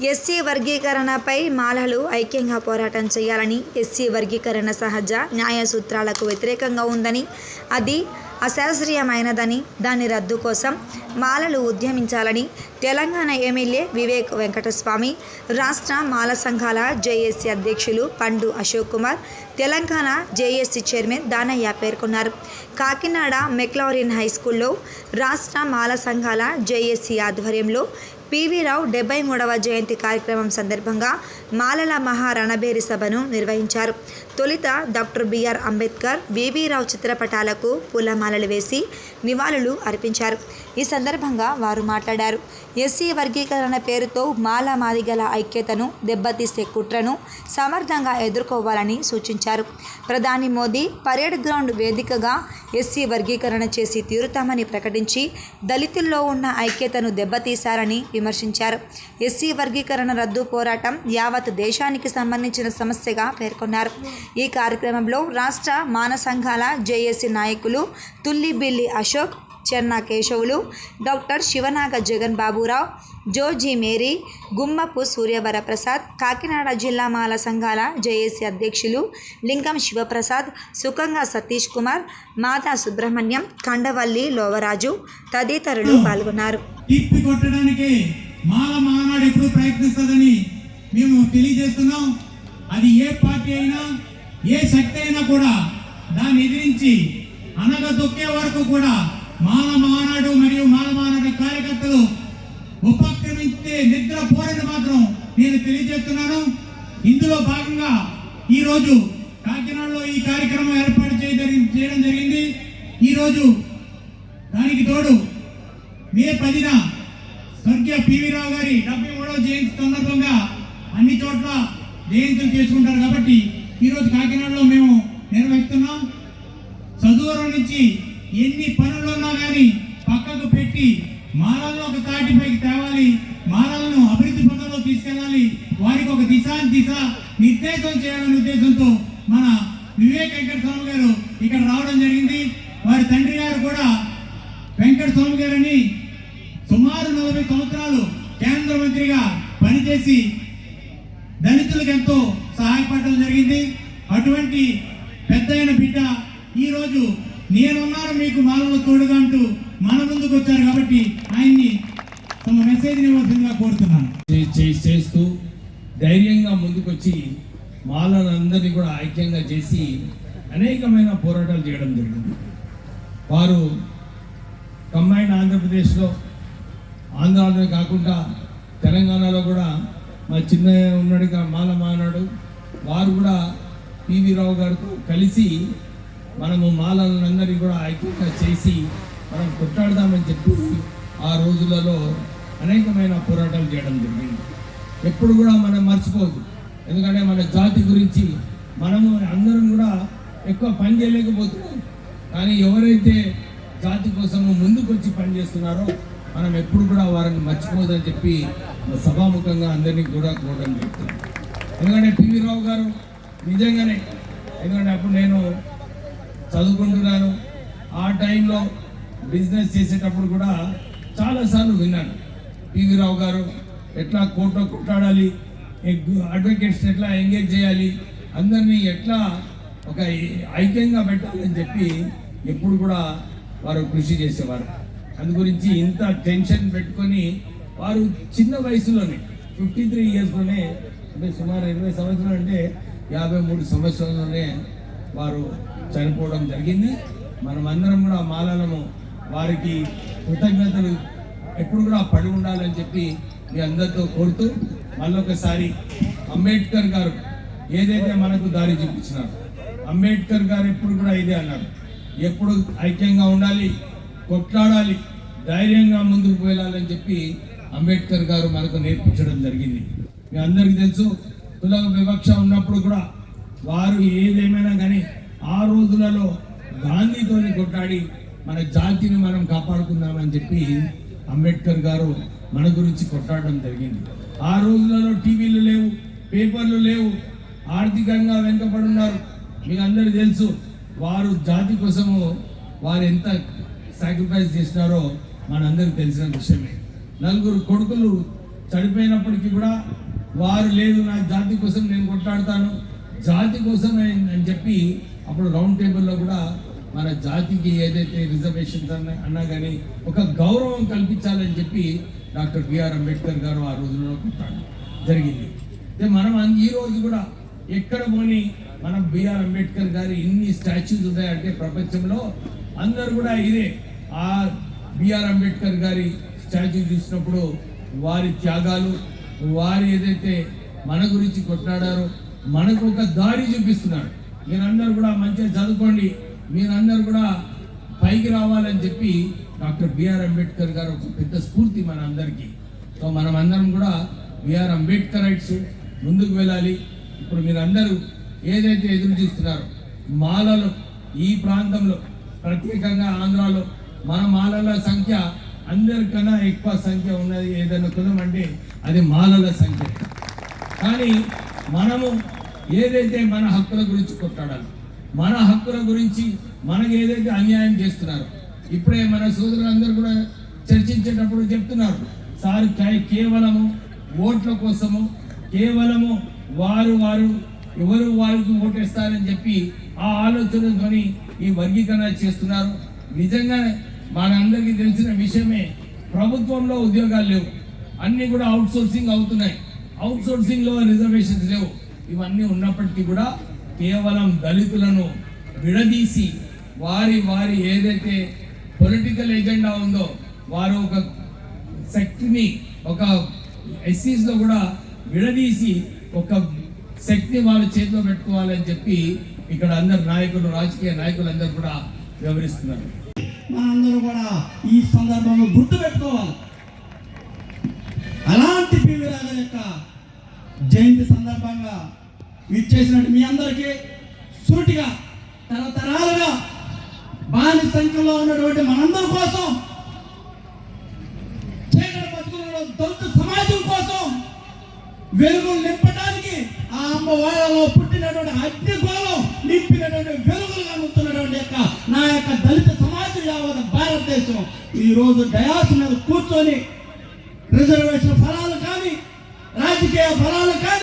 SC వర్గీకరణపై మాలలు ఐక్యంగా పోరాటం చేయాలని ఎస్సీ వర్గీకరణ సహజ న్యాయ సూత్రాలకు వ్యతిరేకంగా ఉందని అది అశాస్త్రీయమైనదని దాని రద్దు కోసం మాలలు ఉద్యమించాలని తెలంగాణ ఎమ్మెల్యే వివేక్ వెంకటస్వామి రాష్ట్ర మాల సంఘాల జేఏసీ అధ్యక్షులు పండు అశోక్ కుమార్ తెలంగాణ జేఏసీ చైర్మన్ దానయ్య పేర్కొన్నారు. కాకినాడ మెక్లారిన్ హై స్కూల్లో రాష్ట్ర మాల సంఘాల జేఏసీ ఆధ్వర్యంలో పివి రావు డెబ్బై మూడవ జయంతి కార్యక్రమం సందర్భంగా మాలల మహారణబేరి సభను నిర్వహించారు. తొలుత doctor B R Ambedkar V V Rao చిత్రపటాలకు పూలమాలలు వేసి నివాళులు అర్పించారు. ఈ సందర్భంగా వారు మాట్లాడారు. ఎస్సీ వర్గీకరణ పేరుతో మాల మాదిగల ఐక్యతను దెబ్బతీసే కుట్రను సమర్థంగా ఎదుర్కోవాలని సూచించారు. ప్రధాని మోదీ పరేడ్ గ్రౌండ్ వేదికగా ఎస్సీ వర్గీకరణ చేసి తీరుతామని ప్రకటించి దళితుల్లో ఉన్న ఐక్యతను దెబ్బతీశారని విమర్శించారు. ఎస్సీ వర్గీకరణ రద్దు పోరాటం యావత్ దేశానికి సంబంధించిన సమస్యగా పేర్కొన్నారు. ఈ కార్యక్రమంలో రాష్ట్ర మాన సంఘాల జేఏసీ నాయకులు తుల్లిబిల్లి అశోక్ చెన్నా కేశవులు డాక్టర్ శివనాగ జగన్ బాబురావు జోజీ మేరీ గుమ్మపు సూర్యవర ప్రసాద్ కాకినాడ జిల్లా మాల సంఘాల జేఏసీ అధ్యక్షులు లింగం శివప్రసాద్ సుఖంగా సతీష్ కుమార్ మాతా సుబ్రహ్మణ్యం కండవల్లి లోవరాజు తదితరులు పాల్గొన్నారు. తిప్పి మాల మానాడు ఎప్పుడు ప్రయత్నిస్తుందని మేము తెలియజేస్తున్నాం. అది ఏ పార్టీ అయినా ఏ శక్తి అయినా కూడా దాన్ని ఎదిరించి అనగదొక్కే వరకు కూడా మాల మానాడు మరియు మాల మానాడు కార్యకర్తలు ఉపక్రమించే నిద్ర పోరని మాత్రం నేను తెలియజేస్తున్నాను. ఇందులో భాగంగా ఈరోజు కాకినాడలో ఈ కార్యక్రమం ఏర్పాటు చేయడం చేయడం జరిగింది. ఈరోజు దానికి తోడు మే పదిన స్వర్గీయ పివి రావు గారి డెబ్బై మూడవ జయంతి సందర్భంగా అన్ని చోట్ల జయంతులు చేసుకుంటారు కాబట్టి ఈరోజు కాకినాడలో మేము నిర్వహిస్తున్నాం. చదువురం నుంచి ఎన్ని పనులు ఉన్నా కానీ పక్కకు పెట్టి మారాలను ఒక తాటిపైకి తేవాలి మారాలను అభివృద్ధి పనుల్లో తీసుకెళ్ళాలి. వారికి ఒక దిశ దిశ నిర్దేశం చేయాలనే ఉద్దేశంతో మన వివేక్ వెంకట స్వామి గారు ఇక్కడ రావడం జరిగింది. వారి తండ్రి గారు కూడా వెంకట స్వామి గారని సుమారు నలభై సంవత్సరాలు కేంద్ర మంత్రిగా పనిచేసి దళితులకు ఎంతో సహాయపడడం జరిగింది. అటువంటి పెద్దయిన బిడ్డ ఈరోజు నేనున్నాను మీకు మాలలో తోడుగా అంటూ మన ముందుకు వచ్చారు కాబట్టి ఆయన్ని తమ మెసేజ్ని ఇవ్వాల్సిందిగా కోరుతున్నాను. చే- చే- చేస్తూ ధైర్యంగా ముందుకొచ్చి మాలనందరినీ కూడా ఐక్యంగా చేసి అనేకమైన పోరాటాలు చేయడం జరిగింది. వారు కంబైన్ ఆంధ్రప్రదేశ్లో ఆంధ్రాలోనే కాకుండా తెలంగాణలో కూడా మా చిన్న ఉన్నాడుగా మాల మానాడు. వారు కూడా పివి రావు గారితో కలిసి మనము మాలలందరినీ కూడా ఐక్యంగా చేసి మనం కొట్లాడదామని చెప్పి ఆ రోజులలో అనేకమైన పోరాటాలు చేయడం జరిగింది. ఎప్పుడు కూడా మనం మర్చిపోదు ఎందుకంటే మన జాతి గురించి మనము అందరం కూడా ఎక్కువ పని చేయలేకపోతున్నాం. కానీ ఎవరైతే జాతి కోసము ముందుకు వచ్చి పని చేస్తున్నారో మనం ఎప్పుడు కూడా వారిని మర్చిపోదని చెప్పి సభాముఖంగా అందరినీ కూడా కోరడం జరుగుతుంది. ఎందుకంటే పివి రావు గారు నిజంగానే ఎందుకంటే అప్పుడు నేను చదువుకుంటున్నాను. ఆ టైంలో బిజినెస్ చేసేటప్పుడు కూడా చాలాసార్లు విన్నాను. పివి రావు గారు ఎట్లా కోర్టులో కొట్టాడాలి అడ్వకేట్స్ ఎట్లా ఎంగేజ్ చేయాలి అందరినీ ఎట్లా ఒక ఐక్యంగా పెట్టాలని చెప్పి ఎప్పుడు కూడా వారు కృషి చేసేవారు. అందు గురించి ఇంత టెన్షన్ పెట్టుకొని వారు చిన్న వయసులోనే ఫిఫ్టీ త్రీ ఇయర్స్లోనే అంటే సుమారు ఇరవై సంవత్సరాలు అంటే యాభై మూడు సంవత్సరాల్లోనే వారు చనిపోవడం జరిగింది. మనమందరం కూడా మాలలము వారికి కృతజ్ఞతలు ఎప్పుడు కూడా పడి ఉండాలని చెప్పి మీ అందరితో కోరుతూ మళ్ళొకసారి అంబేద్కర్ గారు ఏదైతే మనకు దారి చూపించినారు అంబేద్కర్ గారు ఎప్పుడు కూడా ఇదే అన్నారు. ఎప్పుడు ఐక్యంగా ఉండాలి కొట్లాడాలి ధైర్యంగా ముందుకు వెళ్ళాలని చెప్పి అంబేద్కర్ గారు మనకు నేర్పించడం జరిగింది. మీ అందరికీ తెలుసు కుల వివక్ష ఉన్నప్పుడు కూడా వారు ఏదేమైనా కానీ ఆ రోజులలో గాంధీతోని కొట్లాడి మన జాతిని మనం కాపాడుకుందామని చెప్పి అంబేద్కర్ గారు మన గురించి కొట్లాడడం జరిగింది. ఆ రోజులలో టీవీలు లేవు పేపర్లు లేవు ఆర్థికంగా వెనుకబడున్నారు. మీకు అందరూ తెలుసు వారు జాతి కోసము వారు ఎంత సాక్రిఫైస్ చేసినారో మనందరికి తెలిసిన విషయమే. నలుగురు కొడుకులు చనిపోయినప్పటికీ కూడా వారు లేదు నా జాతి కోసం నేను కొట్లాడతాను జాతి కోసం అని చెప్పి అప్పుడు రౌండ్ టేబుల్లో కూడా మన జాతికి ఏదైతే రిజర్వేషన్స్ అన్నా అన్నా కానీ ఒక గౌరవం కల్పించాలని చెప్పి డాక్టర్ బిఆర్ అంబేద్కర్ గారు ఆ రోజుల్లో కొట్టాడు. జరిగింది. అయితే మనం ఈ రోజు కూడా ఎక్కడ పోని మనం బిఆర్ అంబేద్కర్ గారి ఇన్ని స్టాచ్యూస్ ఉన్నాయంటే ప్రపంచంలో అందరు కూడా ఇదే. ఆ బిఆర్ అంబేద్కర్ గారి స్టాచ్యూ చూసినప్పుడు వారి త్యాగాలు వారు ఏదైతే మన గురించి కొట్లాడారో మనకు ఒక దారి చూపిస్తున్నాడు. మీరందరూ కూడా మంచిగా చదువుకోండి. మీరందరూ కూడా పైకి రావాలని చెప్పి డాక్టర్ బిఆర్ అంబేద్కర్ గారు ఒక పెద్ద స్ఫూర్తి మన అందరికీ సో మనం అందరం కూడా బిఆర్ అంబేద్కరైట్స్ ముందుకు వెళ్ళాలి. ఇప్పుడు మీరందరూ ఏదైతే ఎదురు చూస్తున్నారో మాలలు ఈ ప్రాంతంలో ప్రత్యేకంగా ఆంధ్రాలో మన మాలల సంఖ్య అందరికన్నా ఎక్కువ సంఖ్య ఉన్నది ఏదైనా కులం అంటే అది మాలల సంఖ్య. కానీ మనము ఏదైతే మన హక్కుల గురించి కొట్లాడాలి మన హక్కుల గురించి మనకు ఏదైతే అన్యాయం చేస్తున్నారో ఇప్పుడే మన సోదరులందరూ కూడా చర్చించేటప్పుడు చెప్తున్నారు సార్ కేవలము ఓట్ల కోసము కేవలము వారు వారు ఎవరు వారికి ఓటేస్తారని చెప్పి ఆ ఆలోచనతోని ఈ వర్గీకరణ చేస్తున్నారు. నిజంగా మనందరికీ తెలిసిన విషయమే ప్రభుత్వంలో ఉద్యోగాలు లేవు అన్నీ కూడా అవుట్ సోర్సింగ్ అవుతున్నాయి. అవుట్సోర్సింగ్లో లో రిజర్వేషన్స్ లేవు. ఇవన్నీ ఉన్నప్పటికీ కూడా కేవలం దళితులను విడదీసి వారి వారి ఏదైతే పొలిటికల్ ఎజెండా ఉందో వారు ఒక శక్తిని ఒక ఎస్సీస్లో కూడా విడదీసి ఒక శక్తిని వాళ్ళ చేతిలో పెట్టుకోవాలని చెప్పి ఇక్కడ అందరు నాయకులు రాజకీయ నాయకులు అందరూ కూడా వివరిస్తున్నారు. మనందరూ కూడా ఈ సందర్భంలో గుర్తు పెట్టుకోవాలి అలాంటి పివి రాజా యొక్క జయంతి సందర్భంగా ఇచ్చేసినట్టు మీ అందరికీ సూటిగా తరతరాలుగా బాని సంఖ్యలో ఉన్నటువంటి మనందరి కోసం చీకటి బతుకులలో దళిత సమాజం కోసం వెలుగు నింపడానికి ఆ అమ్మవాడలో పుట్టినటువంటి అగ్నిగోళం నింపినటువంటి వెలుగులుగా ఉంటున్నటువంటి యొక్క నా యొక్క దళిత సమాజం యావత్ భారతదేశం. ఈ రోజు డయాస్ మీద కూర్చొని రిజర్వేషన్ ఫలాలు రాజకీయ ఫలాలు కానీ